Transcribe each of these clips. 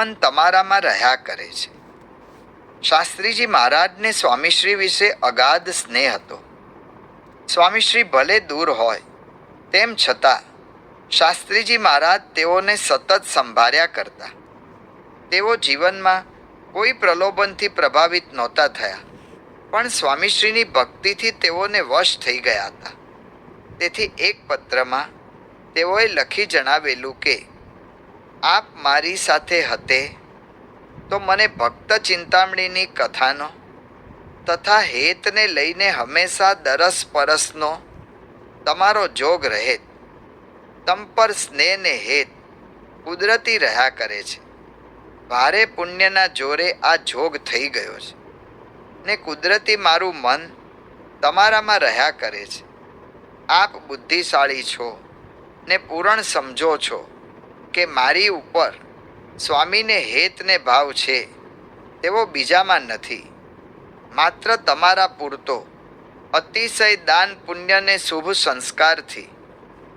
મન તમારામાં રહ્યા કરે છે. શાસ્ત્રીજી મહારાજને સ્વામીશ્રી વિશે અગાધ સ્નેહ હતો. સ્વામીશ્રી ભલે દૂર હોય, તેમ છતાં શાસ્ત્રીજી મહારાજ તેઓને સતત સંભાળ્યા કરતા. તેઓ જીવનમાં કોઈ પ્રલોભનથી પ્રભાવિત નહોતા થયા, પણ સ્વામીશ્રીની ભક્તિથી તેઓને વશ થઈ ગયા હતા. તેથી એક પત્રમાં તેઓએ લખી જણાવેલું કે આપ મારી સાથે હતે? તો મને ભક્ત ચિંતામણીની કથાનો તથા હેતને લઈને હંમેશા દરસ પરસનો તમારો જોગ રહે. તમ પર સ્નેહ ને હેત કુદરતી રહ્યા કરે છે. ભારે પુણ્યના જોરે આ જોગ થઈ ગયો છે ને કુદરતી મારું મન તમારામાં રહ્યા કરે છે. આપ બુદ્ધિશાળી છો ને પૂરણ સમજો છો. કે મારી ઉપર સ્વામીને હેતને ભાવ છે, તેવો બીજામાં નથી. માત્ર તમારા પૂરતો, અતિશય દાન પુણ્યને શુભ સંસ્કારથી.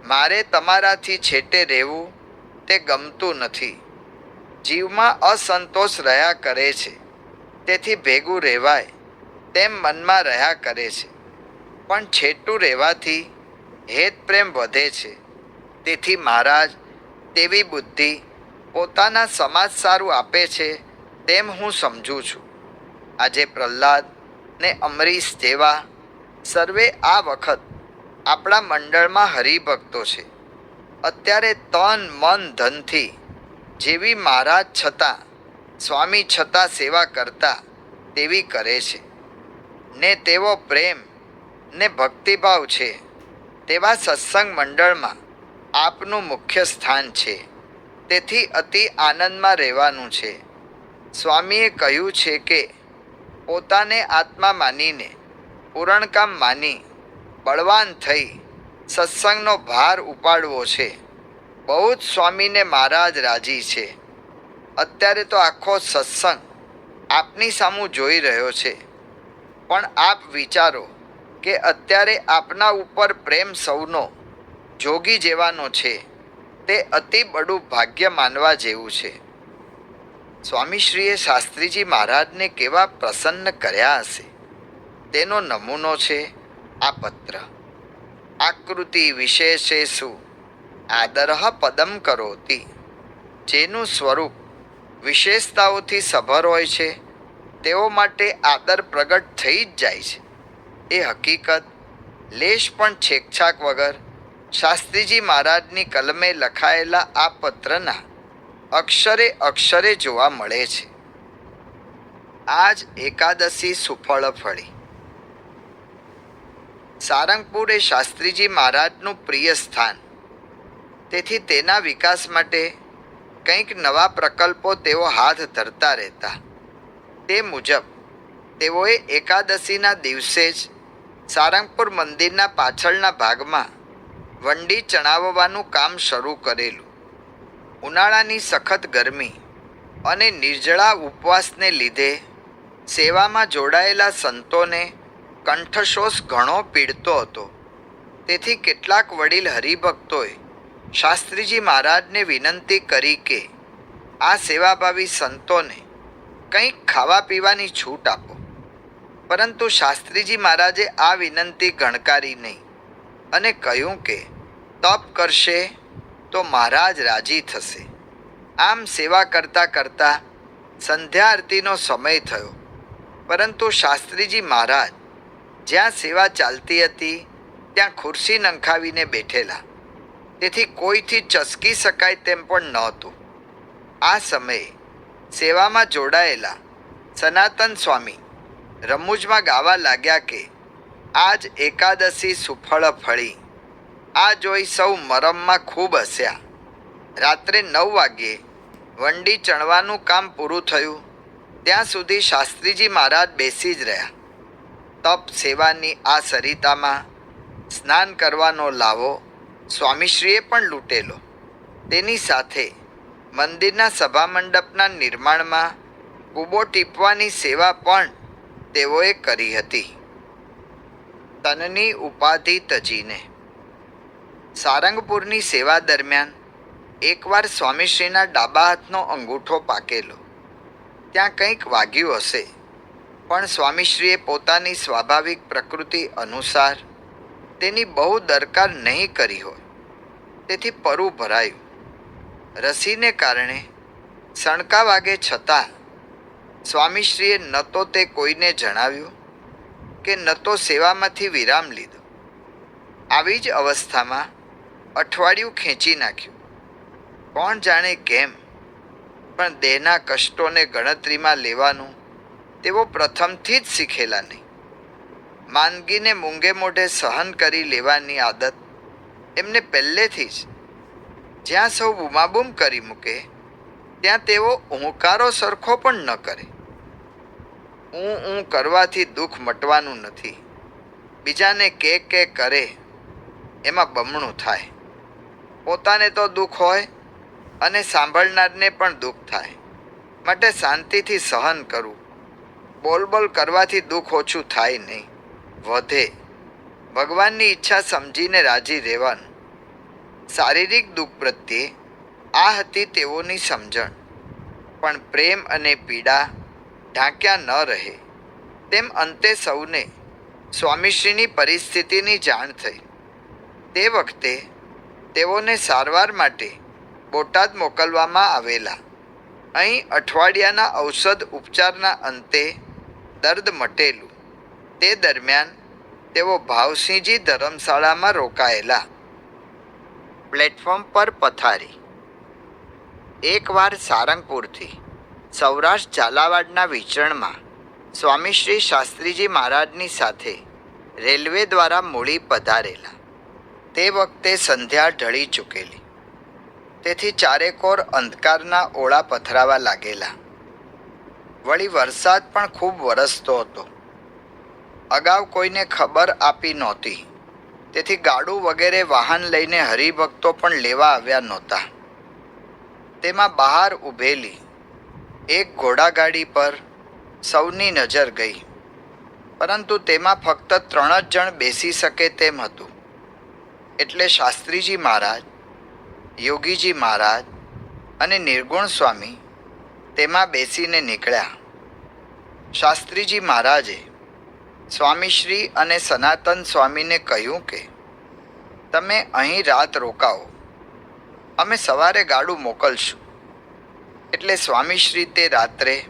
મારે તમારાથી છેટે રહેવું, તે ગમતું નથી. જીવમાં અસંતોષ રહ્યા કરે છે, તેથી ભેગું રહેવાય, તેમ મનમાં રહ્યા કરે છે. પણ છેટું રહેવાથી હેત પ્રેમ વધે છે, તેથી મહારાજ તેવી બુદ્ધિ પોતાના સમાજ સારું આપે છે, તેમ હું સમજું છું. આજે પ્રહલાદ ને અમરીશ જેવા સર્વે આ વખત આપણા મંડળમાં હરિભક્તો છે. અત્યારે તન, મન, ધનથી જેવી મહારાજ છતાં, સ્વામી છતાં સેવા કરતા તેવી કરે છે. ને તેવો પ્રેમ ને ભક્તિભાવ છે, તેવા સત્સંગ મંડળમાં આપનું મુખ્ય સ્થાન છે. તેથી અતિ આનંદમાં રહેવાનું છે. સ્વામીએ કહ્યું છે કે, પોતાને આત્મા માનીને, પૂરણકામ માની, બળવાન થઈ, સત્સંગનો ભાર ઉપાડવો છે. બહુ જ સ્વામીને મહારાજ રાજી છે. અત્યારે તો આખો સત્સંગ આપની સામું જોઈ રહ્યો છે. પણ આપ વિચારો કે અત્યારે આપના ઉપર પ્રેમ સૌનો જોગી જેવાનો છે, તે અતિ બડું ભાગ્ય માનવા જેવું છે. સ્વામીશ્રીએ શાસ્ત્રીજી મહારાજને કેવા પ્રસન્ન કર્યા હશે? તેનો નમૂનો છે આ પત્ર. આકૃતિ વિશેષેશુ આદરહ પદમ કરોતી. જેનું સ્વરૂપ વિશેષતાઓથી સભર હોય છે, તેઓ માટે આદર પ્રગટ થઈ જ જાય છે. એ હકીકત, લેશ પણ છેકછાક વગર શાસ્ત્રીજી મહારાજની કલમે લખાયેલા આ પત્રના અક્ષરે અક્ષરે જોવા મળે છે. આજ એકાદશી સુફળ ફળી. સારંગપુર એ શાસ્ત્રીજી મહારાજનું પ્રિય સ્થાન. તેથી તેના વિકાસ માટે કંઈક નવા પ્રકલ્પો તેઓ હાથ ધરતા રહેતા. તે મુજબ તેઓએ એકાદશીના દિવસે જ સારંગપુર મંદિરના પાછળના ભાગમાં વંડી ચણાવવાનું કામ શરૂ કરેલું. ઉનાળાની સખત ગરમી અને નિર્જળા ઉપવાસને લીધે સેવામાં જોડાયેલા સંતોને કંઠશોષ ઘણો પીડતો હતો. તેથી કેટલાક વડીલ હરિભક્તોએ શાસ્ત્રીજી મહારાજને વિનંતી કરી કે આ સેવાભાવી સંતોને કંઈક ખાવા પીવાની છૂટ આપો. પરંતુ શાસ્ત્રીજી મહારાજે આ વિનંતી ગણકારી નહીં અને કહ્યું કે તપ કરશે તો મહારાજ રાજી થશે. આમ સેવા કરતાં કરતાં સંધ્યા આરતીનો સમય થયો. પરંતુ શાસ્ત્રીજી મહારાજ જ્યાં સેવા ચાલતી હતી, ત્યાં ખુરશી નંખાવીને બેઠેલા. તેથી કોઈથી ચસકી શકાય તેમ પણ નહોતું. આ સમયે સેવામાં જોડાયેલા સનાતન સ્વામી રમૂજમાં ગાવા લાગ્યા કે, આજ એકાદશી સુફળ ફળી. આ જોઈ સૌ મરમમાં ખૂબ હસ્યા. રાત્રે નવ વાગ્યે વંડી ચણવાનું કામ પૂરું થયું. ત્યાં સુધી શાસ્ત્રીજી મહારાજ બેસી જ રહ્યા. તપ સેવાની આ સરિતામાં સ્નાન કરવાનો લાવો સ્વામીશ્રીએ પણ લૂંટેલો. તેની સાથે મંદિરના સભા મંડપના નિર્માણમાં કૂબો ટીપવાની સેવા પણ તેઓએ કરી હતી. તનની ઉપાધિ તજીને સારંગપુરની સેવા દરમિયાન એકવાર સ્વામીશ્રીના ડાબા હાથનો અંગૂઠો પાકેલો. ત્યાં કંઈક વાગ્યું હશે, પણ સ્વામીશ્રીએ પોતાની સ્વાભાવિક પ્રકૃતિ અનુસાર તેની બહુ દરકાર નહીં કરી હોય. તેથી પરુ ભરાયું. રસીને કારણે સણકા વાગે છતાં સ્વામીશ્રીએ ન તો તે કોઈને જણાવ્યું કે ન તો સેવામાંથી વિરામ લીધો. આવી જ અવસ્થામાં અઠવાડિયું ખેંચી નાખ્યું. કોણ જાણે કેમ, પણ દેહના કષ્ટોને ગણતરીમાં લેવાનું તેઓ પ્રથમથી જ શીખેલા નહીં. માંદગીને મૂંગે મોઢે સહન કરી લેવાની આદત એમને પહેલેથી જ. જ્યાં સૌ બૂમાબૂમ કરી મૂકે, ત્યાં તેઓ ઊંકારો સરખો પણ ન કરે. ઊં ઊં કરવાથી દુઃખ મટવાનું નથી. બીજાને કે કે કરે, એમાં બમણું થાય. પોતાને તો દુઃખ હોય અને સાંભળનારને પણ દુઃખ થાય. માટે શાંતિથી સહન કરવું બોલ બોલ કરવાથી દુઃખ ઓછું થાય નહીં. વધે. ભગવાનની ઈચ્છા સમજીને રાજી રહેવાનું. શારીરિક દુઃખ પ્રત્યે આ હતી તેઓની સમજણ. પણ પ્રેમ અને પીડા ઢાંક્યા ન રહે. તેમ અંતે સૌને સ્વામીશ્રીની પરિસ્થિતિની જાણ થઈ. તે વખતે તેઓને સારવાર માટે બોટાદ મોકલવામાં આવેલા. અહીં અઠવાડિયાના ઔષધ ઉપચારના અંતે દર્દ મટેલું. તે દરમિયાન તેઓ ભાવસિંહજી ધર્મશાળામાં રોકાયેલા. પ્લેટફોર્મ પર પથારી. એકવાર સારંગપુરથી સૌરાષ્ટ્ર ઝાલાવાડના વિચરણમાં સ્વામી શ્રી શાસ્ત્રીજી મહારાજની સાથે રેલવે દ્વારા મૂળી પધારેલા. તે વખતે સંધ્યા ઢળી ચૂકેલી. તેથી ચારેકોર અંધકારના ઓળા પથરાવા લાગેલા. વળી વરસાદ પણ ખૂબ વરસતો હતો. અગાઉ કોઈને ખબર આપી નહોતી. તેથી ગાડું વગેરે વાહન લઈને હરિભક્તો પણ લેવા આવ્યા નહોતા. તેમાં બહાર ઊભેલી એક ઘોડાગાડી પર સૌની નજર ગઈ. પરંતુ તેમાં ફક્ત ત્રણ જ જણ બેસી શકે તેમ હતું. એટલે શાસ્ત્રીજી મહારાજ, યોગીજી મહારાજ અને નિર્ગુણ સ્વામી તેમાં બેસીને નીકળ્યા. શાસ્ત્રીજી મહારાજે સ્વામીશ્રી અને સનાતન સ્વામીને કહ્યું કે, તમે અહીં રાત રોકાઓ અમે સવારે ગાડું મોકલશું. એટલે સ્વામીશ્રી તે રાત્રે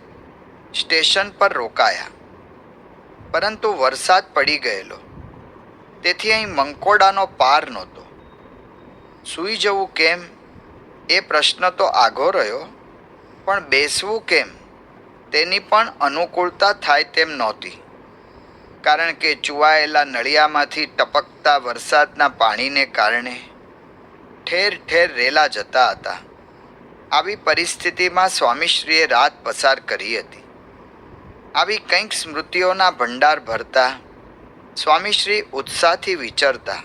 સ્ટેશન પર રોકાયા. પરંતુ વરસાદ પડી ગયેલો. તેથી અહીં મંકોડાનો પાર નહોતો. સૂઈ જવું કેમ? એ પ્રશ્ન તો આઘો રહ્યો, પણ બેસવું કેમ? તેની પણ અનુકૂળતા થાય તેમ નહોતી. કારણ કે ચુવાયેલા નળિયામાંથી ટપકતા વરસાદના પાણીને કારણે ઠેર ઠેર રેલા જતા હતા. આવી પરિસ્થિતિમાં સ્વામીશ્રીએ રાત પસાર કરી હતી. આવી કંઈક સ્મૃતિઓના ભંડાર ભરતા સ્વામીશ્રી ઉત્સાહથી વિચરતા,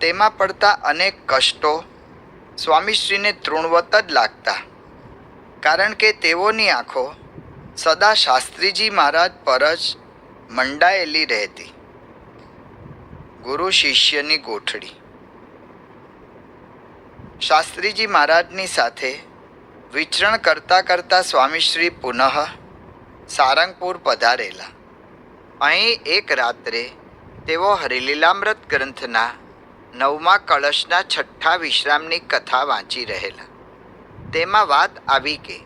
તેમાં પડતા અનેક કષ્ટો સ્વામીશ્રીને તૃણવત જ લાગતા, કારણ કે તેઓની આંખો સદા શાસ્ત્રીજી મહારાજ પર જ મંડાયેલી રહેતી. ગુરુ શિષ્યની ગોઠડી શાસ્ત્રીજી મહારાજની સાથે વિચરણ કરતા કરતા સ્વામીશ્રી પુનઃ સારંગપુર પધારેલા. અહીં એક રાત્રે તેઓ હરિલીલામૃત ગ્રંથના નવમા કળશના છઠ્ઠા વિશ્રામની કથા વાંચી રહેલા. તેમાં વાત આવી કે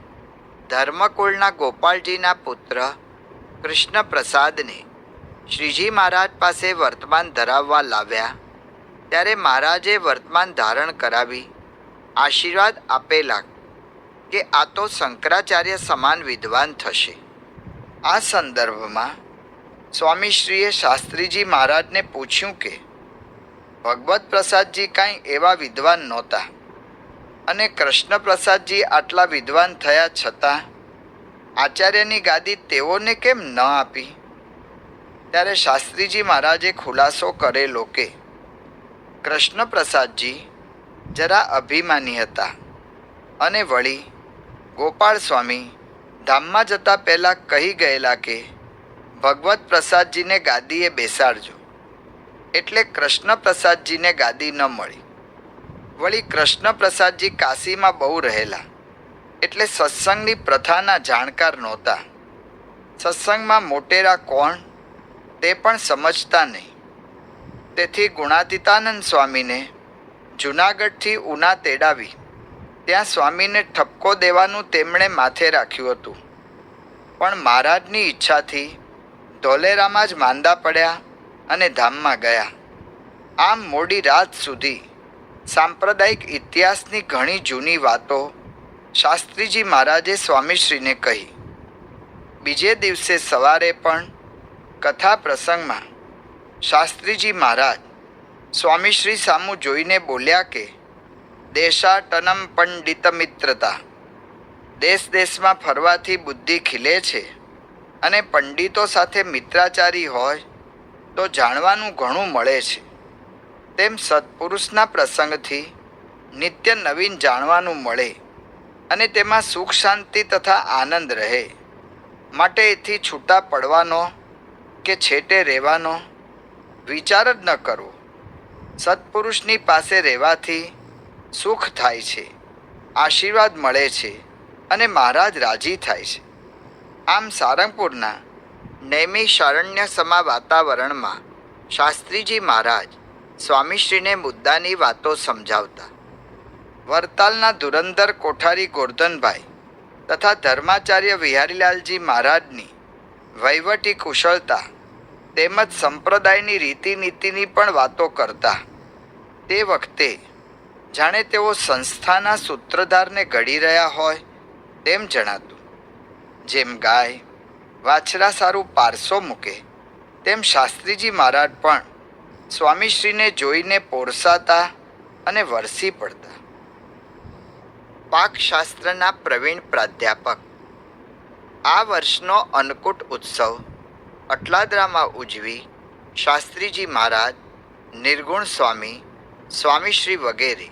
ધર્મકુળના ગોપાલજીના પુત્ર કૃષ્ણ પ્રસાદને શ્રીજી મહારાજ પાસે વર્તમાન ધરાવવા લાવ્યા, ત્યારે મહારાજે વર્તમાન ધારણ કરાવી, આશીર્વાદ આપેલા કે આ તો શંકરાચાર્ય સમાન વિદ્વાન થશે. આ સંદર્ભમાં સ્વામીશ્રીએ શાસ્ત્રીજી મહારાજને પૂછ્યું કે, ભગવત પ્રસાદજી કાંઈ એવા વિદ્વાન નહોતા અને કૃષ્ણ પ્રસાદજી આટલા વિદ્વાન થયા છતાં આચાર્યની ગાદી તેઓને કેમ ન આપી? ત્યારે શાસ્ત્રીજી મહારાજે ખુલાસો કરેલો કે, કૃષ્ણ પ્રસાદજી જરા અભિમાની હતા અને વળી ગોપાળ સ્વામી ધામમાં જતા પહેલાં કહી ગયેલા કે ભગવત પ્રસાદજીને ગાદીએ બેસાડજો. એટલે કૃષ્ણ પ્રસાદજીને ગાદી ન મળી. વળી કૃષ્ણ પ્રસાદજી કાશીમાં બહુ રહેલા. એટલે સત્સંગની પ્રથાના જાણકાર નહોતા. સત્સંગમાં મોટેરા કોણ? તે પણ સમજતા નહીં. તેથી ગુણાતીતાનંદ સ્વામીને જુનાગઢથી ઉના તેડાવી. ત્યાં સ્વામીને ઠપકો દેવાનું તેમણે માથે રાખ્યું હતું. પણ મહારાજની ઈચ્છાથી ધોલેરામાં જ માંદા પડ્યા અને ધામમાં ગયા. આમ મોડી રાત સુધી સાંપ્રદાયિક ઇતિહાસની ઘણી જૂની વાતો શાસ્ત્રીજી મહારાજે સ્વામીશ્રીને કહી. બીજે દિવસે સવારે પણ કથા પ્રસંગમાં શાસ્ત્રીજી મહારાજ સ્વામીશ્રી સામું જોઈને બોલ્યા કે, દેશાટનમ પંડિત મિત્રતા. દેશ દેશમાં ફરવાથી બુદ્ધિ ખીલે છે. અને પંડિતો સાથે મિત્રાચારી હોય તો જાણવાનું ઘણું મળે છે. તેમ સત્પુરુષના પ્રસંગથી નિત્ય નવીન જાણવાનું મળે અને તેમાં સુખ શાંતિ તથા આનંદ રહે. માટે એથી છૂટા પડવાનો કે છેટે રહેવાનો વિચાર જ ન કરવો. સત્પુરુષની પાસે રહેવાથી સુખ થાય છે, આશીર્વાદ મળે છે અને મહારાજ રાજી થાય છે. આમ સારંગપુરના નૈમિષારણ્ય સમા વાતાવરણમાં શાસ્ત્રીજી મહારાજ સ્વામીશ્રીને મુદ્દાની વાતો સમજાવતા. વરતાલના ધુરંધર કોઠારી ગોરધનભાઈ તથા ધર્માચાર્ય વિહારીલાલજી મહારાજની વહીવટી કુશળતા તેમજ સંપ્રદાયની રીતિનીતિની પણ વાતો કરતા. તે વખતે જાણે તેઓ સંસ્થાના સૂત્રધારને ઘડી રહ્યા હોય તેમ જણાતું. જેમ ગાય વાછરા સારું પારસો મૂકે, તેમ શાસ્ત્રીજી મહારાજ પણ સ્વામીશ્રીને જોઈને પોરસાતા અને વરસી પડતા. પાકશાસ્ત્રના પ્રવીણ પ્રાધ્યાપક, આ વર્ષનો અન્નકૂટ ઉત્સવ અટલાદરામાં ઉજવી શાસ્ત્રીજી મહારાજ, નિર્ગુણ સ્વામી, સ્વામીશ્રી વગેરે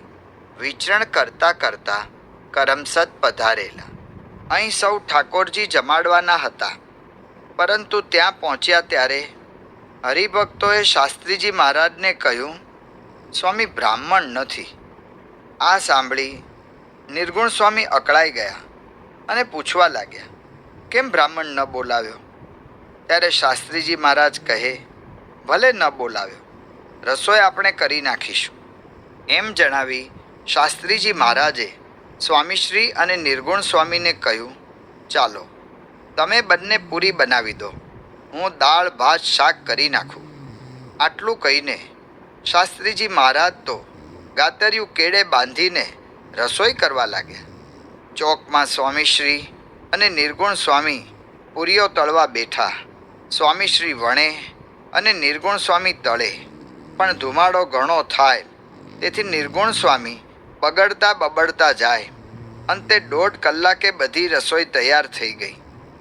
વિચરણ કરતા કરતા કરમસદ પધારેલા. અહીં સૌ ઠાકોરજી જમાડવાના હતા. પરંતુ ત્યાં પહોંચ્યા ત્યારે હરિભક્તોએ શાસ્ત્રીજી મહારાજને કહ્યું, સ્વામી બ્રાહ્મણ નથી. આ સાંભળી નિર્ગુણ સ્વામી અકળાઈ ગયા અને પૂછવા લાગ્યા, કેમ બ્રાહ્મણ ન બોલાવ્યો? ત્યારે શાસ્ત્રીજી મહારાજ કહે, ભલે ન બોલાવ્યો, રસોઈ આપણે કરી નાખીશું. એમ જણાવી શાસ્ત્રીજી મહારાજે સ્વામીશ્રી અને નિર્ગુણ સ્વામીને કહ્યું, ચાલો, તમે બંને પૂરી બનાવી દો. હું દાળ, ભાત, શાક કરી નાખું. આટલું કહીને શાસ્ત્રીજી મહારાજ તો ગાતરિયું કેળે બાંધીને રસોઈ કરવા લાગ્યા. ચોકમાં સ્વામીશ્રી અને નિર્ગુણ સ્વામી પૂરીઓ તળવા બેઠા. સ્વામીશ્રી વણે અને નિર્ગુણ સ્વામી તળે. પણ ધુમાડો ઘણો થાય, તેથી નિર્ગુણ સ્વામી બગડતા બબડતા જાય. અંતે દોઢ કલાકે બધી રસોઈ તૈયાર થઈ ગઈ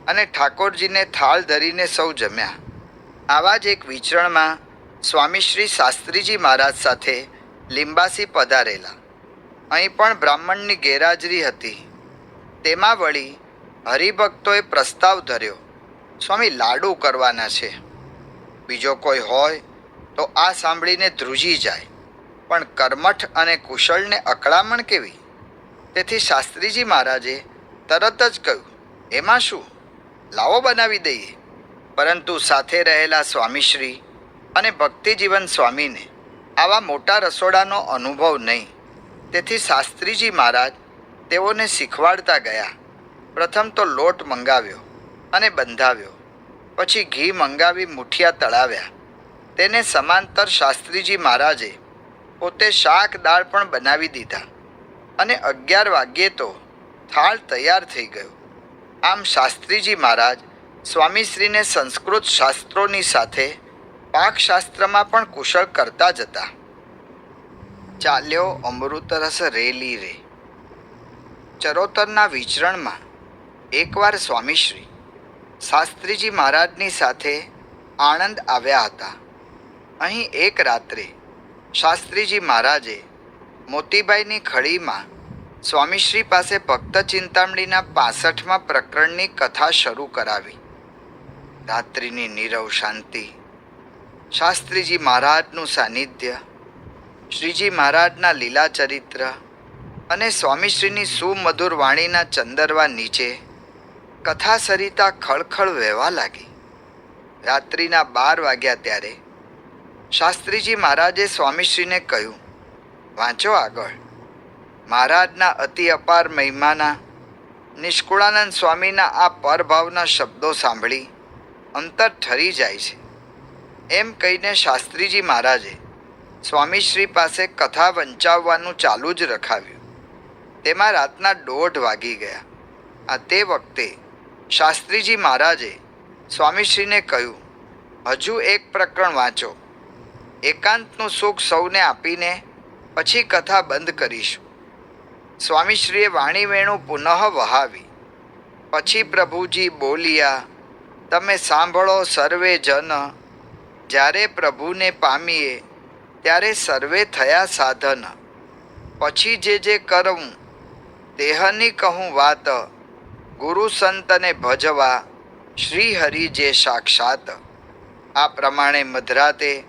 અને ઠાકોરજીને થાળ ધરીને સૌ જમ્યા. આવા જ એક વિચરણમાં સ્વામીશ્રી શાસ્ત્રીજી મહારાજ સાથે લિંબાસી પધારેલા. અહીં પણ બ્રાહ્મણની ગેરહાજરી હતી. તેમાં વળી હરિભક્તોએ પ્રસ્તાવ ધર્યો, સ્વામી, લાડુ કરવાના છે. બીજો કોઈ હોય તો આ સાંભળીને ધ્રુજી જાય. પણ કર્મઠ અને કુશળને અકળામણ કેવી? તેથી શાસ્ત્રીજી મહારાજે તરત જ કહ્યું, એમાં શું? લાવો બનાવી દઈએ. પરંતુ સાથે રહેલા સ્વામીશ્રી અને ભક્તિજીવન સ્વામીને આવા મોટા રસોડાનો અનુભવ નહીં. તેથી શાસ્ત્રીજી મહારાજ તેઓને શીખવાડતા ગયા. પ્રથમ તો લોટ મંગાવ્યો અને બંધાવ્યો. પછી ઘી મંગાવી મુઠિયા તળાવ્યા. તેને સમાંતર શાસ્ત્રીજી મહારાજે પોતે શાક દાળ પણ બનાવી દીધા. અને અગિયાર વાગ્યે તો થાળ તૈયાર થઈ ગયો. આમ શાસ્ત્રીજી મહારાજ સ્વામીશ્રીને સંસ્કૃત શાસ્ત્રોની સાથે પાકશાસ્ત્રમાં પણ કુશળ કરતા જ હતા ચાલ્યો અમૃતરસ રેલી રે. ચરોતરના વિચરણમાં એકવાર સ્વામીશ્રી શાસ્ત્રીજી મહારાજની સાથે આણંદ આવ્યા હતા. અહીં એક રાત્રે શાસ્ત્રીજી મહારાજે મોતીબાઈની ખળીમાં સ્વામીશ્રી પાસે ભક્ત ચિંતામણીના પાસઠમાં પ્રકરણની કથા શરૂ કરાવી. રાત્રિની નીરવ શાંતિ, શાસ્ત્રીજી મહારાજનું સાનિધ્ય, શ્રીજી મહારાજના લીલા ચરિત્ર અને સ્વામીશ્રીની સુમધુર વાણીના ચંદરવા નીચે કથા સરિતા ખળખળ વહેવા લાગી. રાત્રિના બાર વાગ્યા ત્યારે શાસ્ત્રીજી મહારાજે સ્વામીશ્રીને કહ્યું વાંચો આગળ. મહારાજના અતિ અપાર મહિમાના, નિષ્કુળાનંદ સ્વામીના આ પરભાવના શબ્દો સાંભળી અંતર ઠરી જાય છે. એમ કહીને શાસ્ત્રીજી મહારાજે સ્વામીશ્રી પાસે કથા વંચાવવાનું ચાલુ જ રખાવ્યું. તેમાં રાતના દોઢ વાગી ગયા. આ તે વખતે શાસ્ત્રીજી મહારાજે સ્વામીશ્રીને કહ્યું, હજુ એક પ્રકરણ વાંચો. એકાંતનું સુખ સૌને આપીને પછી કથા બંધ કરીશું. સ્વામીશ્રીએ વાણી વેણું પુનઃ વહાવી. પછી પ્રભુજી બોલ્યા, તમે સાંભળો સર્વે જન. જ્યારે પ્રભુને પામીએ, ત્યારે સર્વે થયા સાધન. પછી જે જે કરવું દેહની કહું વાત. ગુરુ સંતને ભજવા શ્રી હરિ જે સાક્ષાત. આ પ્રમાણે મધરાતે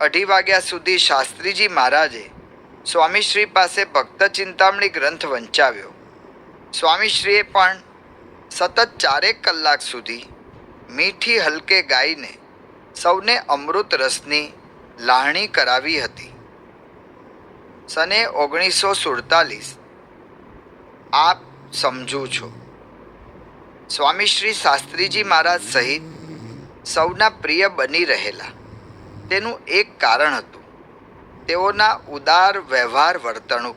અઢી વાગ્યા સુધી શાસ્ત્રીજી મહારાજે સ્વામીશ્રી પાસે ભક્ત ચિંતામણી ગ્રંથ વંચાવ્યો. સ્વામીશ્રીએ પણ સતત ચારેક કલાક સુધી મીઠી હલકે ગાઈને સૌને અમૃત રસની લાહણી કરાવી હતી. સને ઓગણીસો સુડતાલીસ, આપ સમજુ છો. સ્વામીશ્રી શાસ્ત્રીજી મહારાજ સહિત સૌના પ્રિય બની રહેલા. તેનું એક કારણ હતું. તેઓના ઉદાર વ્યવહાર વર્તણૂક.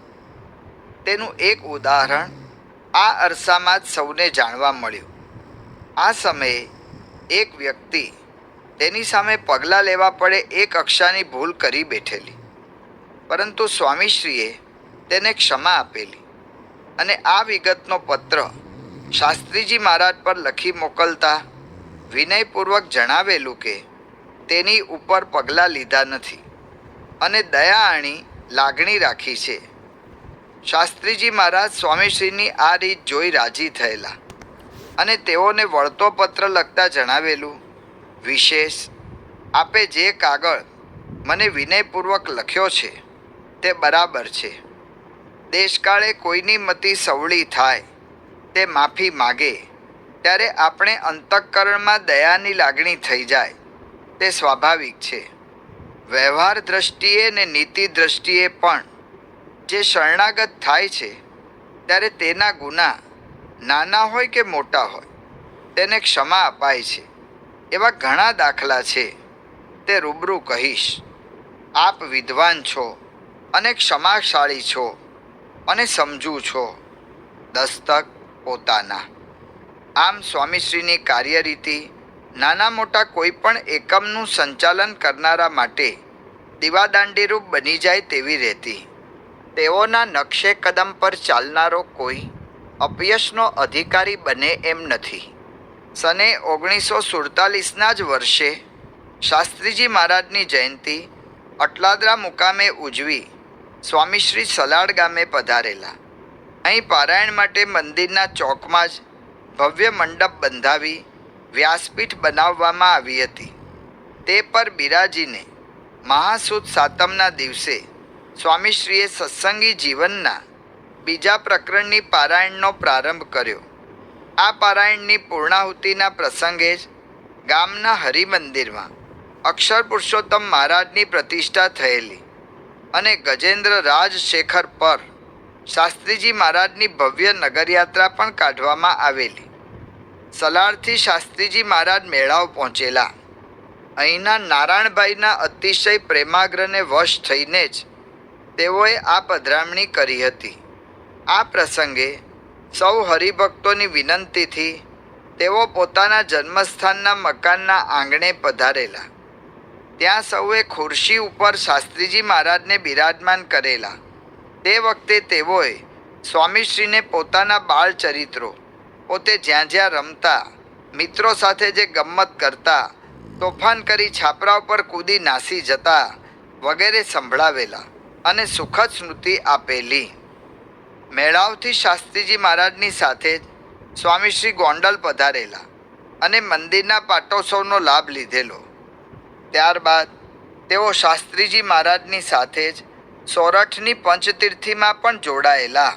તેનું એક ઉદાહરણ આ અરસામાં જ સૌને જાણવા મળ્યું. આ સમયે એક વ્યક્તિ તેની સામે પગલાં લેવા પડે એ કક્ષાની ભૂલ કરી બેઠેલી. પરંતુ સ્વામીશ્રીએ તેને ક્ષમા આપેલી અને આ વિગતનો પત્ર શાસ્ત્રીજી મહારાજ પર લખી મોકલતા વિનયપૂર્વક જણાવેલું કે તેની ઉપર પગલાં લીધા નથી. અને દયા આણી લાગણી રાખી છે. શાસ્ત્રીજી મહારાજ સ્વામીશ્રીની આ રીત જોઈ રાજી થયેલા અને તેઓને વળતો પત્ર લખતા જણાવેલું, વિશેષ, આપે જે કાગળ મને વિનયપૂર્વક લખ્યો છે, તે બરાબર છે. દેશકાળે કોઈની મતિ સવળી થાય, તે માફી માગે, ત્યારે આપણે અંતઃકરણમાં દયાની લાગણી થઈ જાય, તે સ્વાભાવિક છે. વ્યવહાર દ્રષ્ટિએ ને નીતિ દ્રષ્ટિએ પણ જે શરણાગત થાય છે, ત્યારે તેના ગુના નાના હોય કે મોટા હોય, તેને ક્ષમા અપાય છે. એવા ઘણા દાખલા છે. તે રૂબરૂ કહીશ. આપ વિદ્વાન છો અને ક્ષમાશાળી છો અને સમજુ છો. દસ્તક પોતાના. આમ સ્વામીશ્રીની કાર્યરીતિ નાના મોટા કોઈ પણ એકમનું સંચાલન કરનારા માટે દીવાદાંડીરૂપ બની જાય તેવી રહેતી. તેઓના નકશે કદમ પર ચાલનારો કોઈ અપયશનો અધિકારી બને એમ નથી. સને ઓગણીસો સુડતાલીસના જ વર્ષે શાસ્ત્રીજી મહારાજની જયંતિ અટલાદરા મુકામે ઉજવી સ્વામીશ્રી સલાડ ગામે પધારેલા. અહીં પારાયણ માટે મંદિરના ચોકમાં જ ભવ્ય મંડપ બંધાવી વ્યાસપીઠ બનાવવામાં આવી હતી. તે પર બિરાજીને મહાસુદ સાતમના દિવસે સ્વામીશ્રીએ સત્સંગી જીવનના બીજા પ્રકરણની પારાયણનો પ્રારંભ કર્યો. આ પારાયણની પૂર્ણાહુતિના પ્રસંગે જ ગામના હરિમંદિરમાં અક્ષર પુરુષોત્તમ મહારાજની પ્રતિષ્ઠા થયેલી અને ગજેન્દ્ર રાજશેખર પર શાસ્ત્રીજી મહારાજની ભવ્ય નગરયાત્રા પણ કાઢવામાં આવેલી. સલાડથી શાસ્ત્રીજી મહારાજ મેળાવ પહોંચેલા. અહીંના નારાયણભાઈના અતિશય પ્રેમાગ્રહને વશ થઈને જ તેઓએ આ પધરામણી કરી હતી. આ પ્રસંગે સૌ હરિભક્તોની વિનંતીથી તેઓ પોતાના જન્મસ્થાનના મકાનના આંગણે પધારેલા. ત્યાં સૌએ ખુરશી ઉપર શાસ્ત્રીજી મહારાજને બિરાજમાન કરેલા. તે વખતે તેઓએ સ્વામીશ્રીને પોતાના બાળ ચરિત્રો પોતે જ્યાં જ્યાં રમતા, મિત્રો સાથે જે ગમ્મત કરતા, તોફાન કરી છાપરા ઉપર કૂદી નાસી જતા વગેરે સંભળાવેલા અને સુખદ સ્મૃતિ આપેલી. મેળાવથી શાસ્ત્રીજી મહારાજની સાથે જ સ્વામીશ્રી ગોંડલ પધારેલા અને મંદિરના પાટોત્સવનો લાભ લીધેલો. ત્યારબાદ તેઓ શાસ્ત્રીજી મહારાજની સાથે જ સોરઠની પંચતીર્થીમાં પણ જોડાયેલા.